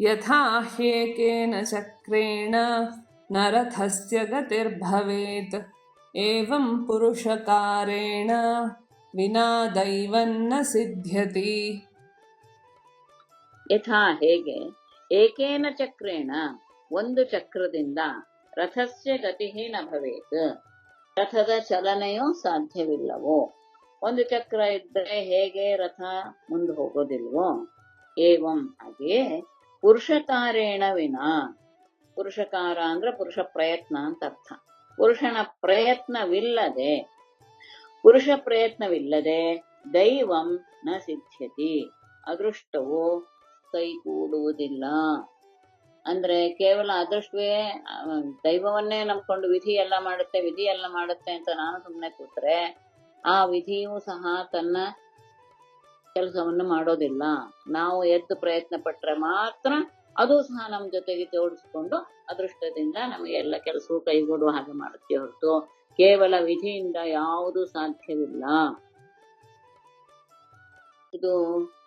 ಯಥಾ ಹ್ಯೇಕೇನ ಚಕ್ರೇಣ ನರಥಸ್ಯ ಗತಿರ್ಭವೇತ್ ಏವಂ ಪುರುಷಕಾರೇಣ ವಿನಾ ದೈವನ್ನ ಸಿದ್ಧ್ಯತಿ ಯಥಾ ಹೇಗೆ ಏಕೇನ ಚಕ್ರೇಣ ಒಂದು ಚಕ್ರದಿಂದ ರಥಸ್ಯ ಗತಿಹಿ ನ ಭವೇತ್. ರಥದ ಚಲನೆಯೂ ಸಾಧ್ಯವಿಲ್ಲವೋ? ಒಂದು ಚಕ್ರ ಇದ್ದರೆ ಹೇಗೆ ರಥ ಮುಂದೆ ಹೋಗೋದಿಲ್ವೋ? ಏವಂ ಹಾಗೆಯೇ ಪುರುಷಕಾರೇಣ ವಿನ. ಪುರುಷಕಾರ ಅಂದ್ರೆ ಪುರುಷ ಪ್ರಯತ್ನ ಅಂತ ಅರ್ಥ. ಪುರುಷನ ಪ್ರಯತ್ನವಿಲ್ಲದೆ, ಪುರುಷ ಪ್ರಯತ್ನವಿಲ್ಲದೆ ದೈವಂ ನ ಸಿದ್ಧ್ಯತಿ. ಅದೃಷ್ಟವು ಕೈಗೂಡುವುದಿಲ್ಲ ಅಂದ್ರೆ ಕೇವಲ ಅದೃಷ್ಟವೇ ದೈವವನ್ನೇ ನಂಬ್ಕೊಂಡು ವಿಧಿ ಎಲ್ಲ ಮಾಡುತ್ತೆ, ವಿಧಿ ಎಲ್ಲ ಮಾಡುತ್ತೆ ಅಂತ ನಾನು ಸುಮ್ಮನೆ ಕೂತ್ರೆ, ಆ ವಿಧಿಯೂ ಸಹ ತನ್ನ ಕೆಲಸವನ್ನು ಮಾಡೋದಿಲ್ಲ. ನಾವು ಎದ್ದು ಪ್ರಯತ್ನ ಪಟ್ರೆ ಮಾತ್ರ ಅದು ಸಹ ನಮ್ಮ ಜೊತೆಗೆ ಜೋಡಿಸ್ಕೊಂಡು ಅದೃಷ್ಟದಿಂದ ನಮಗೆ ಎಲ್ಲ ಕೆಲಸವೂ ಕೈಗೂಡುವ ಹಾಗೆ ಮಾಡುತ್ತೆ ಹೊರತು ಕೇವಲ ವಿಧಿಯಿಂದ ಯಾವುದೂ ಸಾಧ್ಯವಿಲ್ಲ. ಇದು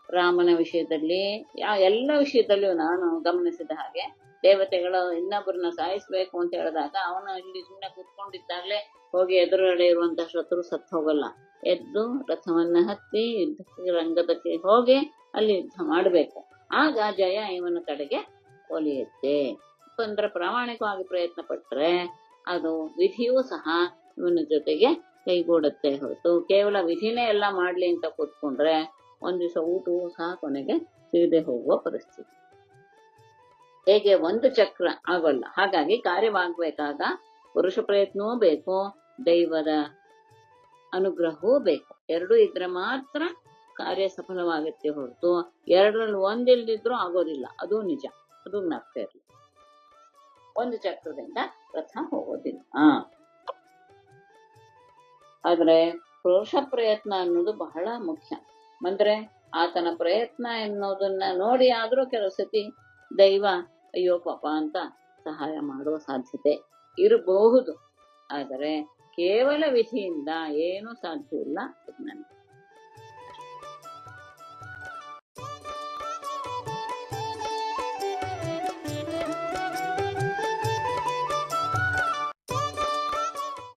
ರಾಮನ ವಿಷಯದಲ್ಲಿ, ಯಾ ಎಲ್ಲ ವಿಷಯದಲ್ಲಿಯೂ ನಾನು ಗಮನಿಸಿದ ಹಾಗೆ ದೇವತೆಗಳು ಇನ್ನೊಬ್ಬರನ್ನ ಸಾಯಿಸ್ಬೇಕು ಅಂತ ಹೇಳಿದಾಗ ಅವನು ಇಲ್ಲಿ ಸುಮ್ಮನೆ ಕೂತ್ಕೊಂಡಿದ್ದಾಗಲೇ ಹೋಗಿ ಎದುರುಗಡೆ ಇರುವಂತಹ ಶತ್ರು ಸತ್ತು ಹೋಗಲ್ಲ. ಎದ್ದು ರಥವನ್ನ ಹತ್ತಿ ಯುದ್ಧಕ್ಕೆ ರಂಗದಕ್ಕೆ ಹೋಗಿ ಅಲ್ಲಿ ಯುದ್ಧ ಮಾಡಬೇಕು. ಆಗ ಜಯ ಇವನ ಕಡೆಗೆ ಒಲಿಯುತ್ತೆ. ಅಂದ್ರೆ ಪ್ರಾಮಾಣಿಕವಾಗಿ ಪ್ರಯತ್ನ ಪಟ್ರೆ ಅದು ವಿಧಿಯೂ ಸಹ ಇವನ ಜೊತೆಗೆ ಕೈಗೂಡುತ್ತೆ ಹೊರತು. ಕೇವಲ ವಿಧಿನೇ ಎಲ್ಲ ಮಾಡ್ಲಿ ಅಂತ ಕೂತ್ಕೊಂಡ್ರೆ ಒಂದ್ ದಿವಸ ಊಟವೂ ಸಹ ಕೊನೆಗೆ ಸಿಗದೆ ಹೋಗುವ ಪರಿಸ್ಥಿತಿ. ಹೇಗೆ ಒಂದು ಚಕ್ರ ಆಗೋಲ್ಲ. ಹಾಗಾಗಿ ಕಾರ್ಯವಾಗಬೇಕಾಗ ಪುರುಷ ಪ್ರಯತ್ನವೂ ಬೇಕು. ದೈವದ ಅನುಗ್ರಹವೂ ಬೇಕು. ಎರಡೂ ಇದ್ರೆ ಮಾತ್ರ ಕಾರ್ಯ ಸಫಲವಾಗುತ್ತೆ ಹೊರತು ಎರಡರಲ್ಲಿ ಒಂದಿಲ್ದಿದ್ರೂ ಆಗೋದಿಲ್ಲ. ಅದು ನಿಜ. ಅದು ನಗ್ತಾ ಇರಲಿ. ಒಂದು ಚಕ್ರದಿಂದ ರಥ ಹೋಗೋದಿಲ್ಲ. ಆದ್ರೆ ಪುರುಷ ಪ್ರಯತ್ನ ಅನ್ನೋದು ಬಹಳ ಮುಖ್ಯ. ಅಂದ್ರೆ ಆತನ ಪ್ರಯತ್ನ ಎನ್ನುವುದನ್ನ ನೋಡಿ ಆದ್ರೂ ಕೆಲವು ಸತಿ ದೈವ, ಅಯ್ಯೋ ಪಾಪ ಅಂತ ಸಹಾಯ ಮಾಡುವ ಸಾಧ್ಯತೆ ಇರಬಹುದು. ಆದರೆ ಕೇವಲ ವಿಧಿಯಿಂದ ಏನೂ ಸಾಧ್ಯವಿಲ್ಲ ನನಗೆ